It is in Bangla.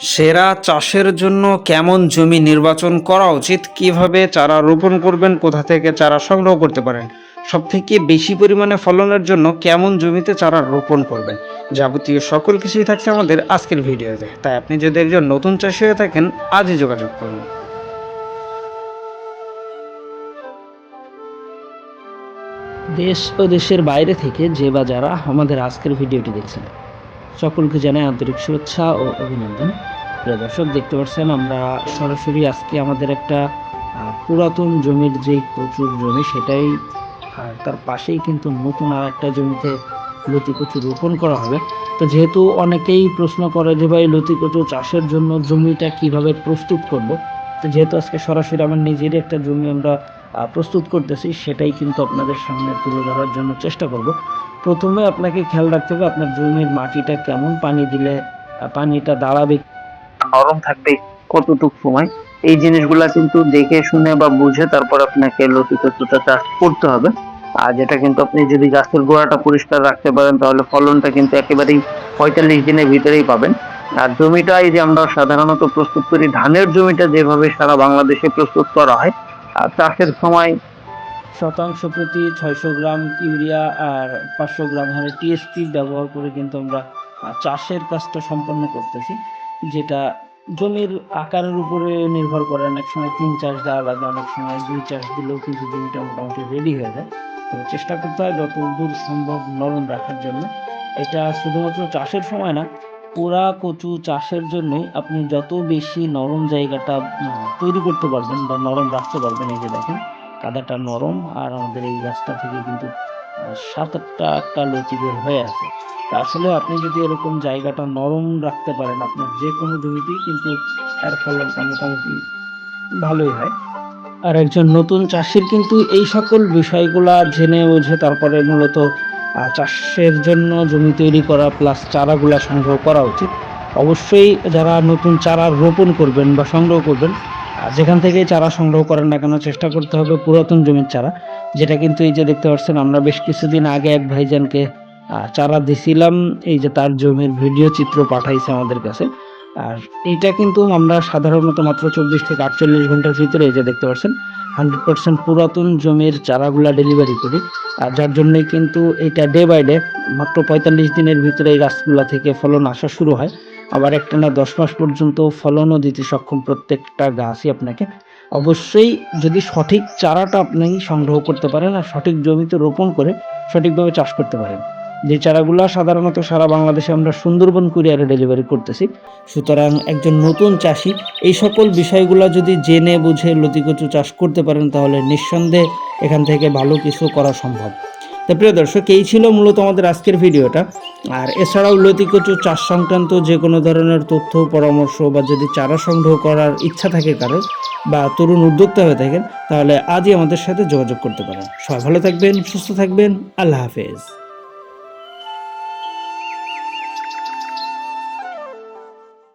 সেরা চাষের জন্য কেমন জমি নির্বাচন করা উচিত? কীভাবে চারা রোপণ করবেন? কোথা থেকে চারা সংগ্রহ করতে পারেন? সব থেকে বেশি পরিমাণে ফলনের জন্য কেমন জমিতে চারা রোপণ করবেন? যাবতীয় সকল কিছুই থাকছে আমাদের আজকের ভিডিওতে। তাই আপনি যদি একজন নতুন চাষি হয়ে থাকেন, আজই যোগাযোগ করুন। দেশ ও দেশের বাইরে থেকে যে বা যারা আমাদের আজকের ভিডিওটি দেখছেন সকলকে জানাই আন্তরিক শুভেচ্ছা ও অভিনন্দন। প্রিয় দর্শক, দেখতে পাচ্ছেন আমরা সরাসরি আজকে আমাদের একটা পুরাতন জমির যে প্রচুর জমি সেটাই আর তার পাশেই কিন্তু নতুন আর একটা জমিতে লতি কচু রোপণ করা হবে। তো যেহেতু অনেকেই প্রশ্ন করে যে ভাই, লতি কচু চাষের জন্য জমিটা কীভাবে প্রস্তুত করব? তো যেহেতু আজকে সরাসরি আমার নিজেরই একটা জমি আমরা প্রস্তুত করতেছি, সেটাই কিন্তু আপনাদের সামনে তুলে ধরার জন্য চেষ্টা করব। প্রথমে আপনাকে খেয়াল রাখতে হবে আপনার জমির মাটিটা কেমন, পানি দিলে পানিটা দাঁড়াবে। নরম থাকবে কতটুক সময়? এই জিনিসগুলা কিন্তু দেখে, শুনে বা বুঝে তারপর আপনাকে লতিকত্বটা চাষ করতে হবে। আর যেটা কিন্তু আপনি যদি গাছের গোড়াটা পরিষ্কার রাখতে পারেন, তাহলে ফলনটা কিন্তু একেবারেই পঁয়তাল্লিশ দিনের ভিতরেই পাবেন। আর জমিটা এই যে আমরা সাধারণত প্রস্তুত করি, ধানের জমিটা যেভাবে সারা বাংলাদেশে প্রস্তুত করা হয় চাষের সময় শতাংশ প্রতি ছয়শো গ্রাম ইউরিয়া আর পাঁচশো গ্রাম হারে টিএসপি ব্যবহার করে কিন্তু আমরা চাষের কাজটা সম্পন্ন করতেছি, যেটা জমির আকারের উপরে নির্ভর করে। অনেক সময় তিন চাষ দেওয়া লাগে, অনেক সময় দুই চাষ দিলেও কিন্তু জমিটা মোটামুটি রেডি হয়ে যায়। তো চেষ্টা করতে হয় যত দূর সম্ভব নরম রাখার জন্য। এটা শুধুমাত্র চাষের সময় না পোড়া কচু চাষের জন্যই আপনি যত বেশি নরম জায়গাটা তৈরি করতে পারবেন বা নরম রাখতে পারবেন, এই যে দেখেন, কাদাটা নরম আর আমাদের এই গাছটা থেকে কিন্তু সাত আটটা একটা লতি বের হয়ে আছে। আসলে আপনি যদি এরকম জায়গাটা নরম রাখতে পারেন আপনার যে কোনো জমিতেই কিন্তু এর ফলনটা মোটামুটি ভালোই হয়। আর একজন নতুন চাষির কিন্তু এই সকল বিষয়গুলা জেনে বুঝে তারপরে মূলত চাষের জন্য জমি তৈরি করা প্লাস চারাগুলা সংগ্রহ করা উচিত। অবশ্যই যারা নতুন চারা রোপণ করবেন বা সংগ্রহ করবেন যেখান থেকে চারা সংগ্রহ করেন না কেন চেষ্টা করতে হবে পুরাতন জমির চারা। যেটা কিন্তু এই যে দেখতে পাচ্ছেন, আমরা বেশ কিছুদিন আগে এক ভাইজানকে চারা দিছিলাম। এই যে তার জমির ভিডিও চিত্র পাঠাইছে আমাদের কাছে। আর এটা কিন্তু আমরা সাধারণত মাত্র চব্বিশ থেকে আটচল্লিশ ঘণ্টার ভিতরে এই যে দেখতে পাচ্ছেন হান্ড্রেড পার্সেন্ট পুরাতন জমির চারাগুলা ডেলিভারি করি। আর যার জন্যই কিন্তু এটা ডে বাই ডে মাত্র পঁয়তাল্লিশ দিনের ভিতরে এই গাছগুলা থেকে ফলন আসা শুরু হয়। আবার একটা না দশ মাস পর্যন্ত ফলনও দিতে সক্ষম প্রত্যেকটা গাছই আপনাকে। অবশ্যই যদি সঠিক চারাটা আপনি সংগ্রহ করতে পারেন আর সঠিক জমিতে রোপণ করে সঠিকভাবে চাষ করতে পারেন। যে চারাগুলো সাধারণত সারা বাংলাদেশে আমরা সুন্দরবন কুরিয়ারে ডেলিভারি করতেছি। সুতরাং একজন নতুন চাষি, এই সকল বিষয়গুলো যদি জেনে, বুঝে লতিকচু চাষ করতে পারেন, তাহলে নিঃসন্দেহে এখান থেকে ভালো কিছু করা সম্ভব। তো প্রিয় দর্শক, এই ছিল মূলত আমাদের আজকের ভিডিওটা। আর এছাড়াও লতিকচু চাষ সংক্রান্ত যে কোনো ধরনের তথ্য, পরামর্শ বা যদি চারা সংগ্রহ করার ইচ্ছা থাকে কারোর বা তরুণ উদ্যোক্তা হয়ে থাকেন, তাহলে আজই আমাদের সাথে যোগাযোগ করতে পারেন। সবাই ভালো থাকবেন, সুস্থ থাকবেন, আল্লাহ হাফেজ।